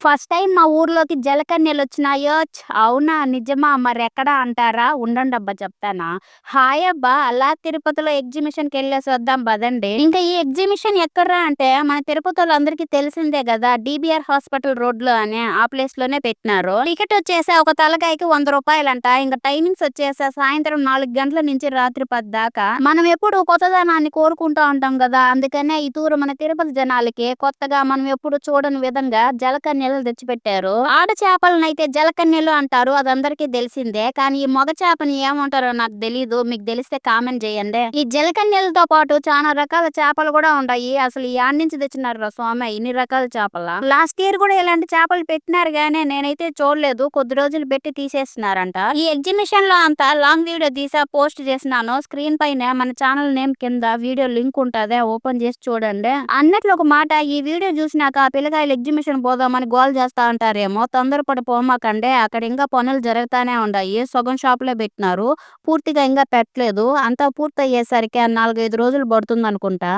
First time మా ఊర్లోకి జలకన్యలు వచ్చినాయో? అవునా? నిజమా? మరి ఎక్కడ అంటారా? ఉండండి అబ్బా చెప్తానా? హాయ్ అబ్బా! అలా తిరుపతిలో ఎగ్జిబిషన్కి వెళ్ళేసి వద్దాం పదండి. ఇంకా ఈ ఎగ్జిబిషన్ ఎక్కడరా అంటే మన తిరుపతి వాళ్ళందరికీ తెలిసిందే కదా డిబిఆర్ హాస్పిటల్ రోడ్లో అనే ఆ ప్లేస్లోనే పెట్టినారు. టికెట్ వచ్చేసి ఒక తలకాయకి వంద రూపాయలంట. ఇంకా టైమింగ్స్ వచ్చేసి సాయంత్రం నాలుగు గంటల నుంచి రాత్రి పది దాకా. మనం ఎప్పుడు కొత్తదనాన్ని కోరుకుంటా ఉంటాం కదా అందుకనే ఈ తూరు మన తిరుపతి జనాలకి కొత్తగా మనం ఎప్పుడు చూడని విధంగా జలకన్య జలకన్యలు తెచ్చిపెట్టారు. ఆడ చేపలను అయితే జలకన్యలు అంటారు అది అందరికీ తెలిసిందే. కానీ ఈ మగ చేపని ఏమంటారో నాకు తెలియదు మీకు తెలిస్తే కామెంట్ చేయండి. ఈ జలకన్యలతో పాటు చాలా రకాల చేపలు కూడా ఉన్నాయి అసలు ఈ నుంచి తెచ్చినారు రా స్వామి ఇన్ని రకాల చేపల? లాస్ట్ ఇయర్ కూడా ఇలాంటి చేపలు పెట్టినారు గానీ నేనైతే చూడలేదు. కొద్ది రోజులు పెట్టి తీసేస్తున్నారంట. ఈ ఎగ్జిబిషన్లో అంతా లాంగ్ వీడియో తీసా పోస్ట్ చేసినాను. స్క్రీన్ పైన మన ఛానల్ నేమ్ కింద వీడియో లింక్ ఉంటది ఓపెన్ చేసి చూడండి. అన్నట్లు ఒక మాట ఈ వీడియో చూసినాక పిల్లకాయలు ఎగ్జిబిషన్ పోదామని గోల్ చేస్తా ఉంటారేమో తొందరపడి పోమాకండే అక్కడ ఇంకా పనులు జరుగుతానే ఉన్నాయి సగం షాపులే పెట్టినారు పూర్తిగా ఇంకా పెట్టలేదు అంతా పూర్తి అయ్యేసరికి నాలుగైదు రోజులు పడుతుంది అనుకుంటా